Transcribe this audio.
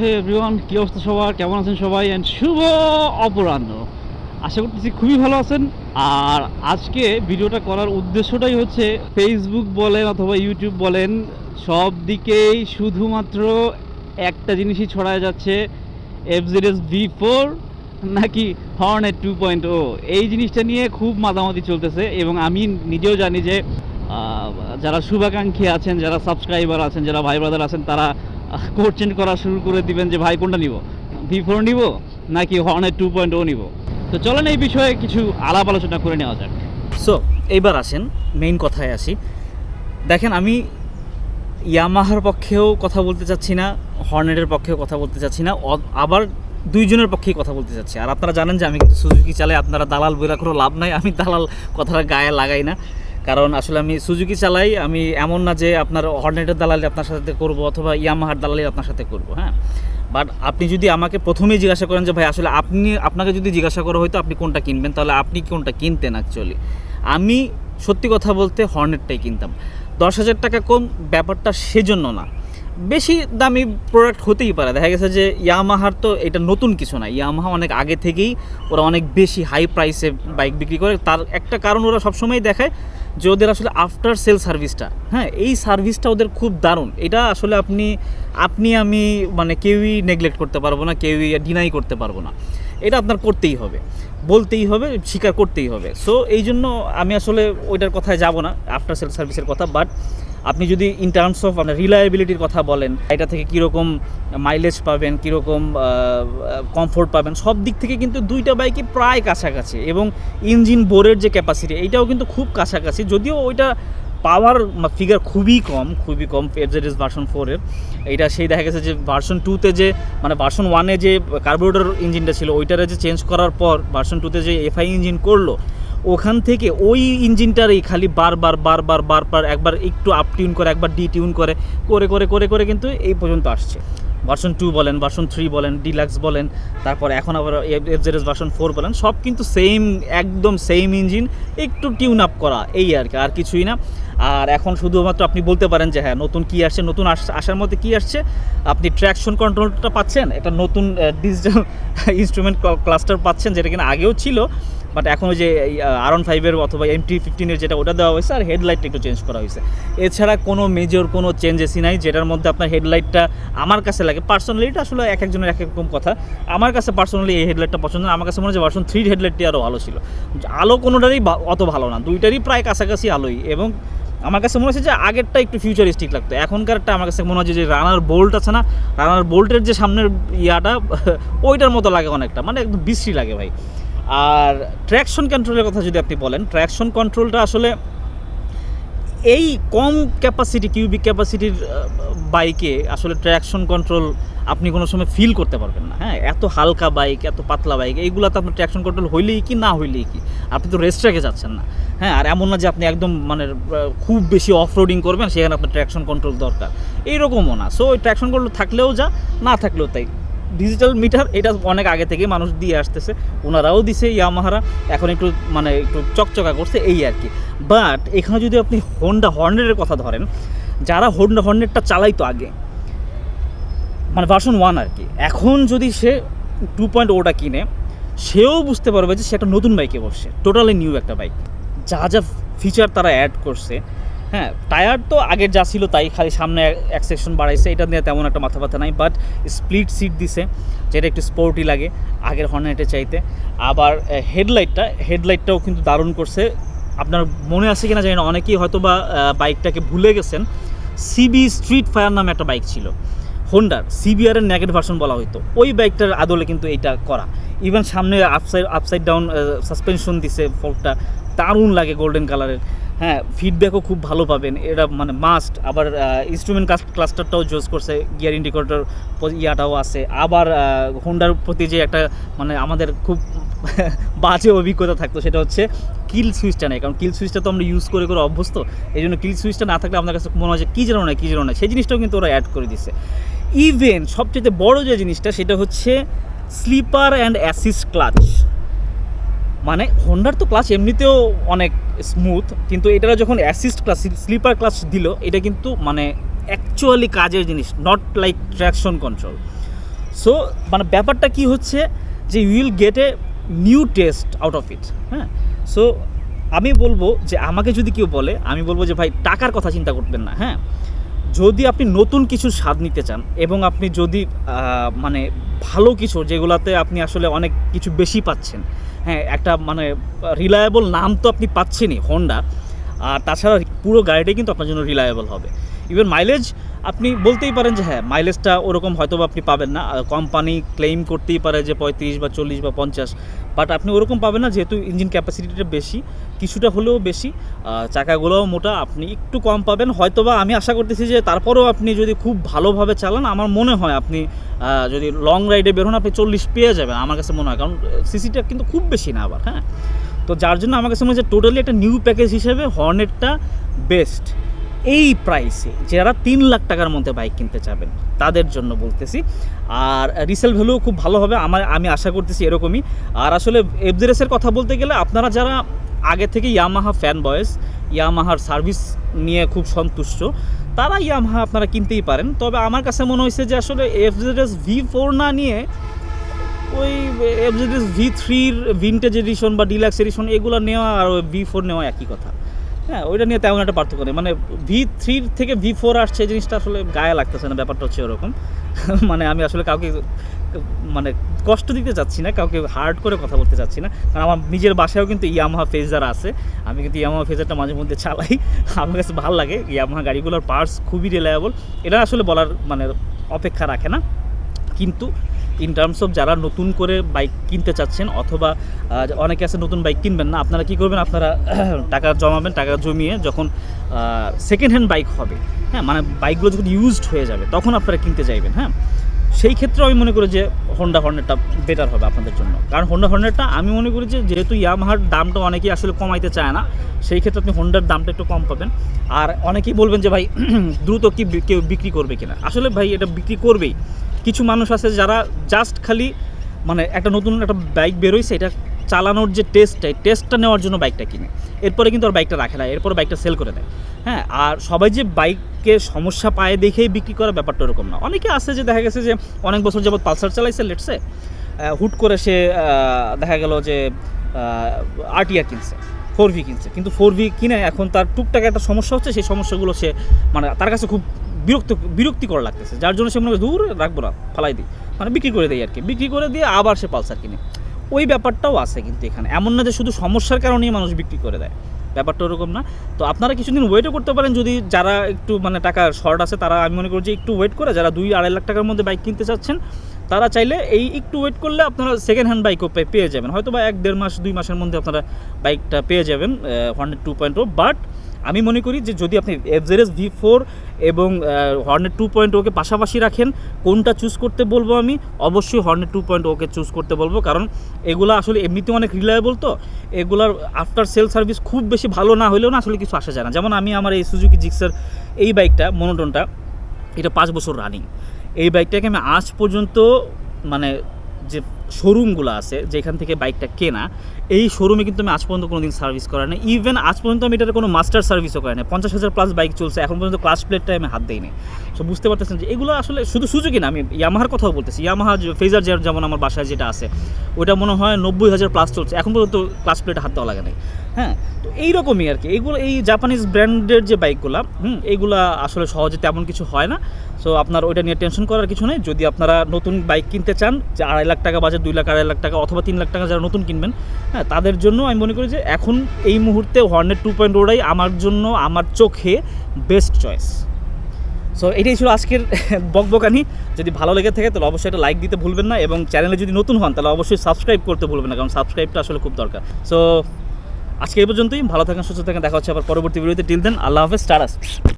হে everyone কি অবস্থা সবার? কেমন আছেন সবাই? অ্যান্ড শুভ অপরাহ্ন। আশা করতেছি খুবই ভালো আছেন। আর আজকে ভিডিওটা করার উদ্দেশ্যটাই হচ্ছে ফেসবুক বলেন অথবা ইউটিউব বলেন, সব দিকেই শুধুমাত্র একটা জিনিসই ছড়ায় যাচ্ছে এফজেডএস ভি ফোর নাকি হর্নেট টু পয়েন্ট ও এই জিনিসটা নিয়ে খুব মাতামাতি চলতেছে এবং আমি নিজেও জানি যে যারা শুভাকাঙ্ক্ষী আছেন, যারা সাবস্ক্রাইবার আছেন, যারা ভাই ব্রাদার আছেন, তারা চেঞ্জ করা শুরু করে দিবেন যে ভাই কোনটা নিব? ভি ফোর নিব নাকি হর্নেট টু পয়েন্ট ও নিব? তো চলেন এই বিষয়ে কিছু আলাপ আলোচনা করে নেওয়া যাক। সো এইবার আসেন মেইন কথায় আসি। দেখেন, আমি ইয়ামাহার পক্ষেও কথা বলতে চাচ্ছি না হর্নেটের পক্ষেও কথা বলতে চাচ্ছি না আবার দুইজনের পক্ষেই কথা বলতে চাচ্ছি। আর আপনারা জানেন যে আমি কিন্তু সুজুকি চালাই, আপনারা দালাল বইরা কোনো লাভ নাই, আমি দালাল কথাটা গায়ে লাগাই না। কারণ আসলে আমি সুজুকি চালাই, আমি এমন না যে আপনার হর্নেটের দালালি আপনার সাথে করব অথবা ইয়ামাহার দালালি আপনার সাথে করব হ্যাঁ? বাট আপনি যদি আমাকে প্রথমেই জিজ্ঞাসা করেন যে, ভাই, আসলে আপনি, আপনাকে যদি জিজ্ঞাসা করা হয়তো আপনি কোনটা কিনবেন, তাহলে আপনি কোনটা কিনতেন অ্যাকচুয়ালি আমি সত্যি কথা বলতে হর্নেটটাই কিনতাম। দশ হাজার টাকা কম ব্যাপারটা সেজন্য না। বেশি দামি প্রোডাক্ট হতেই পারে। দেখা গেছে যে ইয়ামাহার তো এটা নতুন কিছু না। ইয়ামাহা অনেক আগে থেকেই ওরা অনেক বেশি হাই প্রাইসে বাইক বিক্রি করে। তার একটা কারণ ওরা সবসময় দেখায় যে ওদের আসলে আফটার সেল সার্ভিসটা হ্যাঁ এই সার্ভিসটা ওদের খুব দারুণ। এটা আসলে আপনি আপনি আমি মানে কেউই নেগলেক্ট করতে পারব না, কেউই ডিনাই করতে পারব না। এটা আপনার করতেই হবে। বলতেই হবে, স্বীকার করতেই হবে। সো এই জন্য আমি আসলে ওইটার কথায় যাব না আফটার সেল সার্ভিসের কথা বাট আপনি যদি ইন টার্মস অফ আপনার রিলায়েবিলিটির কথা বলেন, এটা থেকে কীরকম মাইলেজ পাবেন, কীরকম কমফোর্ট পাবেন, সব দিক থেকে কিন্তু দুইটা বাইকই প্রায় কাছাকাছি এবং ইঞ্জিন বোরের যে ক্যাপাসিটি এইটাও কিন্তু খুব কাছাকাছি, যদিও ওইটা পাওয়ার ফিগার খুবই কম খুবই কম এফজেড ভার্সন ফোরের এইটা সেই দেখা গেছে যে ভার্সন টুতে যে মানে ভার্সন ওয়ানে যে কার্বোরেটর ইঞ্জিনটা ছিল, ওইটারে যে চেঞ্জ করার পর ভার্সন টুতে যে এফআই ইঞ্জিন করল ওখান থেকে ওই ইঞ্জিনটারই খালি বারবার বারবার বারবার একবার একটু আপ টিউন করে, একবার ডি টিউন করে করে করে করে করে কিন্তু এই পর্যন্ত আসছে। ভার্সন টু বলেন ভার্সন থ্রি বলেন ডিলাক্স বলেন, তারপর এখন আবার এফ জেড ভার্সন ফোর বলেন, সব কিন্তু সেম একদম সেম ইঞ্জিন একটু টিউন আপ করা, এই আর কি, আর কিছুই না। আর এখন শুধুমাত্র আপনি বলতে পারেন যে হ্যাঁ নতুন কি আসছে, নতুন আস- আসার মধ্যে কী আসছে, আপনি ট্র্যাকশন কন্ট্রোলটা পাচ্ছেন, এটা নতুন ডিজিটাল ইনস্ট্রুমেন্ট ক্লাস্টার পাচ্ছেন, যেটা কিনা আগেও ছিল বাট এখন ওই যে আর ওয়ান ফাইভের অথবা এম টি ফিফটিনের যেটা ওটা দেওয়া হয়েছে, আর হেডলাইটটা একটু চেঞ্জ করা হয়েছে। এছাড়া কোনো মেজর কোনো চেঞ্জেসই নাই, যেটার মধ্যে আপনার হেডলাইটটা আমার কাছে লাগে। পার্সোনালি এটা আসলে এক একজনের এক এক রকম কথা। আমার কাছে পার্সোনালি এই হেডলাইটটা পছন্দ। আমার কাছে মনে হচ্ছে ভার্সন থ্রির হেডলাইটটি আরও ভালো ছিল। আলো কোনোটারই অত ভালো না। দুইটারই প্রায় কাছাকাছি আলোই। এবং আমার কাছে মনে হচ্ছে যে আগেরটা একটু ফিউচারিস্টিক লাগতো। এখনকারটা আমার কাছে মনে হচ্ছে যে রানার বোল্ট আছে না রানার বোল্টের যে সামনের ইয়াটা, ওইটার মতো লাগে অনেকটা। মানে একদম বিশ্রী লাগে ভাই। আর ট্র্যাকশন কন্ট্রোলের কথা যদি আপনি বলেন ট্র্যাকশন কন্ট্রোলটা আসলে এই কম ক্যাপাসিটি কিউবিক ক্যাপাসিটির বাইকে আসলে ট্র্যাকশন কন্ট্রোল আপনি কোনো সময় ফিল করতে পারবেন না। হ্যাঁ এত হালকা বাইক এত পাতলা বাইক এইগুলোতে আপনার ট্র্যাকশন কন্ট্রোল হইলেই কি, না হইলেই কি, আপনি তো রেস্ট রেখে যাচ্ছেন না। হ্যাঁ আর এমন না যে আপনি একদম মানে খুব বেশি অফ রোডিং করবেন, সেখানে আপনার ট্র্যাকশন কন্ট্রোল দরকার। এইরকমও না। সো ওই ট্র্যাকশন কন্ট্রোল থাকলেও যা, না থাকলেও তাই। ডিজিটাল মিটার এটা অনেক আগে থেকে মানুষ দিয়ে আসতেছে। ওনারাও দিছে ইয়ামাহারা এখন একটু মানে একটু চকচকা করছে এই আর কি। বাট এখানে যদি আপনি হোন্ডা হর্নেটের কথা ধরেন, যারা হোন্ডা হর্নেটটা চালাইতো আগে মানে ভার্সন ওয়ান আর কি, এখন যদি সে টু পয়েন্ট ওটা কিনে, সেও বুঝতে পারবে যে সে একটা নতুন বাইকে বসছে। টোটালি নিউ একটা বাইক যা যা ফিচার তারা অ্যাড করছে হ্যাঁ টায়ার তো আগের যা ছিল তাই খালি সামনে এক সেকশন বাড়াইছে। এটা নিয়ে তেমন একটা মাথা ব্যথা নাই বাট স্প্লিট সিট দিছে, যেটা একটু স্পোর্টি লাগে আগের হর্নেটে চাইতে। আবার হেডলাইটটা হেডলাইটটাও কিন্তু দারুণ করছে। আপনার মনে আছে কিনা জানি না, অনেকেই হয়তো বা বাইকটাকে ভুলে গেছেন। সিবি স্ট্রিট ফায়ার নামে একটা বাইক ছিল। হোন্ডার সিবিআর এর নেগেট ভার্সন বলা হতো ওই বাইকটার আদলে কিন্তু এইটা করা। ইভেন সামনে আপসাইড আপসাইড ডাউন সাসপেনশন দিছে ফোকটা দারুণ লাগে গোল্ডেন কালারের হ্যাঁ ফিডব্যাকও খুব ভালো পাবেন। এটা মানে মাস্ট আবার ইনস্ট্রুমেন্ট ক্লাস্টারটাও জোজ করছে গিয়ার ইন্ডিকেটর ইয়াটাও আছে। আবার হোন্ডার প্রতি যে একটা মানে আমাদের খুব বাজে অভিজ্ঞতা থাকতো, সেটা হচ্ছে কিল সুইচটা নেই। কারণ কিল সুইচটা তো আমরা ইউজ করে করে অভ্যস্ত। এই জন্য কিল সুইচটা না থাকলে আপনার কাছে মনে হয় যে কী যেন না, কী যেন না। সেই জিনিসটাও কিন্তু ওরা অ্যাড করে দিছে। ইভেন সবচেয়ে বড় যে জিনিসটা, সেটা হচ্ছে স্লিপার অ্যান্ড অ্যাসিস্ট ক্লাচ মানে হোন্ডার তো ক্লাস এমনিতেও অনেক স্মুথ কিন্তু এটা যখন অ্যাসিস্ট ক্লাস স্লিপার ক্লাস দিল, এটা কিন্তু মানে অ্যাকচুয়ালি কাজের জিনিস not like traction control so মানে ব্যাপারটা কি হচ্ছে যে will get a new taste out of it হ্যাঁ? সো আমি বলব যে আমাকে যদি কেউ বলে, আমি বলব যে ভাই, টাকার কথা চিন্তা করবেন না হ্যাঁ? যদি আপনি নতুন কিছু স্বাদ নিতে চান এবং আপনি যদি মানে ভালো কিছু যেগুলাতে আপনি আসলে অনেক কিছু বেশি পাচ্ছেন হ্যাঁ একটা মানে রিলায়েবল নাম তো আপনি পাচ্ছেনই হন্ডা আর তাছাড়া পুরো গাড়িটাই কিন্তু আপনার জন্য রিলায়েবল হবে। ইভেন মাইলেজ আপনি বলতেই পারেন যে হ্যাঁ মাইলেজটা ওরকম হয়তো আপনি পাবেন না। কোম্পানি ক্লেম করতেই পারে যে পঁয়ত্রিশ বা চল্লিশ বা পঞ্চাশ বাট আপনি ওরকম পাবেন না, যেহেতু ইঞ্জিন ক্যাপাসিটিটা বেশি, কিছুটা হলেও বেশি। চাকাগুলোও মোটা, আপনি একটু কম পাবেন। হয়তোবা আমি আশা করতেছি যে তারপরেও আপনি যদি খুব ভালোভাবে চালান, আমার মনে হয় আপনি যদি লং রাইডে বেরোন আপনি চল্লিশ পেয়ে যাবেন, আমার কাছে মনে হয়। কারণ সিসিটা কিন্তু খুব বেশি না আবার হ্যাঁ? তো যার জন্য আমার কাছে মনে হচ্ছে টোটালি একটা নিউ প্যাকেজ হিসেবে হর্নেটটা বেস্ট এই প্রাইসে যারা তিন লাখ টাকার মধ্যে বাইক কিনতে চাবেন, তাদের জন্য বলতেছি। আর রিসেল ভ্যালুও খুব ভালো হবে, আমার, আমি আশা করতেছি এরকমই। আর আসলে এফজেরেসের কথা বলতে গেলে আপনারা যারা আগে থেকে ইয়ামাহা ফ্যান বয়েস ইয়ামাহার সার্ভিস নিয়ে খুব সন্তুষ্ট, তারা ইয়ামাহা আপনারা কিনতেই পারেন। তবে আমার কাছে মনে হয়েছে যে আসলে এফজেডএস ভি ফোর না নিয়ে ওই এফজেডএস ভি থ্রির ভিনটেজ এডিশন বা ডিলাক্স এডিশন এগুলো নেওয়া আর ওই ভি ফোর নেওয়া একই কথা। হ্যাঁ ওইটা নিয়ে তেমন একটা পার্থক্য নেই। মানে ভি থ্রির থেকে ভি ফোর আসছে এই জিনিসটা আসলে গায়ে লাগতেছে না, ব্যাপারটা হচ্ছে ওরকম। মানে আমি আসলে কাউকে মানে কষ্ট দিতে চাচ্ছি না, কাউকে হার্ড করে কথা বলতে চাচ্ছি না। কারণ আমার নিজের বাসায়ও কিন্তু ইয়ামাহা ফেজার আছে। আমি কিন্তু ইয়ামাহা ফেজারটা মাঝে মধ্যে চালাই। আমার কাছে ভালো লাগে। ইয়ামাহা গাড়িগুলোর পার্টস খুবই রিলায়েবল এটা আসলে বলার মানে অপেক্ষা রাখে না। কিন্তু ইন টার্মস অফ যারা নতুন করে বাইক কিনতে চাচ্ছেন অথবা অনেকে আছে নতুন বাইক কিনবেন না, আপনারা কী করবেন? আপনারা টাকা জমাবেন, টাকা জমিয়ে যখন সেকেন্ড হ্যান্ড বাইক হবে হ্যাঁ মানে বাইকগুলো যখন ইউজড হয়ে যাবে, তখন আপনারা কিনতে চাইবেন হ্যাঁ? সেই ক্ষেত্রে আমি মনে করি যে হোন্ডা হর্নেটটা বেটার হবে আপনাদের জন্য। কারণ হন্ডা হর্নেটটা আমি মনে করি যে যেহেতু ইয়ামাহার দামটা অনেকেই আসলে কমাইতে চায় না, সেই ক্ষেত্রে আপনি হোন্ডার দামটা একটু কম পাবেন। আর অনেকেই বলবেন যে ভাই, দ্রুত কি কেউ বিক্রি করবে কিনা? আসলে ভাই, এটা বিক্রি করবেই। কিছু মানুষ আছে যারা জাস্ট খালি মানে একটা নতুন একটা বাইক বেরোইছে, এটা চালানোর যে টেস্টটা এই টেস্টটা নেওয়ার জন্য বাইকটা কিনে। এরপরে কিন্তু আর বাইকটা রাখে না, এরপরে বাইকটা সেল করে দেয়। হ্যাঁ আর সবাই যে বাইকে সমস্যা পায় দেখেই বিক্রি করার ব্যাপারটা ওরকম না। অনেকে আছে যে দেখা গেছে যে অনেক বছর যাবত পালসার চালাইছে লেটসে হুট করে সে দেখা গেল যে আরটিআর কিনছে ফোর ভি কিনছে। কিন্তু ফোর ভি কিনে এখন তার টুকটাক একটা সমস্যা হচ্ছে, সেই সমস্যাগুলো সে মানে তার কাছে খুব বিরক্ত, বিরক্তিকর লাগতেছে। যার জন্য সে মনে করে দূর রাখব না, ফালাই দিই। মানে বিক্রি করে দেয় আর কি বিক্রি করে দিয়ে আবার সে পালসার কিনে। ওই ব্যাপারটাও আছে কিন্তু এখানে। এমন না যে শুধু সমস্যার কারণেই মানুষ বিক্রি করে দেয়। ব্যাপারটা ওরকম না। তো আপনারা কিছুদিন ওয়েটও করতে পারেন। যদি যারা একটু মানে টাকা শর্ট আছে, তারা, আমি মনে করি যে একটু ওয়েট করে, যারা দুই, আড়াই লাখ টাকার মধ্যে বাইক কিনতে চাচ্ছেন, তারা চাইলে এই একটু ওয়েট করলে আপনারা সেকেন্ড হ্যান্ড বাইকও পেয়ে যাবেন। হয়তো বা এক, দেড় মাস, দুই মাসের মধ্যে আপনারা বাইকটা পেয়ে যাবেন হন্ড্রেড টু পয়েন্ট বাট আমি মনে করি যে যদি আপনি এফজেরেস ভি ফোর এবং হর্নেট টু পয়েন্ট ওকে পাশাপাশি রাখেন, কোনটা চুজ করতে বলব আমি? অবশ্যই হর্নেট টু পয়েন্ট ওকে চুজ করতে বলব, কারণ এগুলো আসলে এমনিতে অনেক রিলায়েবল তো। এগুলার আফটার সেল সার্ভিস খুব বেশি ভালো না হলেও না আসলে কিছু আসা যায় না। যেমন আমি আমার এই সুজুকি জিক্সার এই বাইকটা মনোটনটা এটা পাঁচ বছর রানিং এই বাইকটাকে আমি আজ পর্যন্ত মানে যে শোরুমগুলো আছে, যেখান থেকে বাইকটা কেনা, এই শোরুমে কিন্তু আমি আজ পর্যন্ত কোনো দিন সার্ভিস করা নাই। ইভেন আজ পর্যন্ত আমি এটার কোনো মাস্টার সার্ভিসও করা নাই। পঞ্চাশ হাজার প্লাস বাইক চলছে, এখন পর্যন্ত ক্লাস প্লেটটাই আমি হাত দিইনি। সো বুঝতে পারতেছেন যে এগুলো আসলে শুধু সুযোগই না, আমি ইয়ামাহার কথাও বলতেছি। ইয়ামাহা ফেজার যেমন আমার বাসায় যেটা আছে ওটা মনে হয় নব্বই হাজার প্লাস চলছে। এখন পর্যন্ত ক্লাস প্লেটে হাত দেওয়া লাগে নাই। হ্যাঁ তো এইরকমই আর কি এইগুলো এই জাপানিজ ব্র্যান্ডের যে বাইকগুলো হুম এইগুলা আসলে সহজে তেমন কিছু হয় না। সো আপনার ওইটা নিয়ে টেনশন করার কিছু নেই। যদি আপনারা নতুন বাইক কিনতে চান, যে আড়াই লাখ টাকা বাজে দুই লাখ, আড়াই লাখ টাকা অথবা তিন লাখ টাকা যারা নতুন কিনবেন হ্যাঁ তাদের জন্য আমি মনে করি যে এখন এই মুহূর্তে হর্নেট টু পয়েন্ট ওটাই আমার জন্য, আমার চোখে বেস্ট চয়েস সো এটাই ছিল আজকের বকবকানি। যদি ভালো লেগে থাকে, তাহলে অবশ্যই একটা লাইক দিতে ভুলবেন না এবং চ্যানেলে যদি নতুন হন, তাহলে অবশ্যই সাবস্ক্রাইব করতে ভুলবেন না, কারণ সাবস্ক্রাইবটা আসলে খুব দরকার। সো আজকে এই পর্যন্তই। ভালো থাকেন, সুস্থ থাকেন। দেখা হচ্ছে আবার পরবর্তী ভিডিওতে টিল দেন আল্লাহ হাফেজ স্টারাস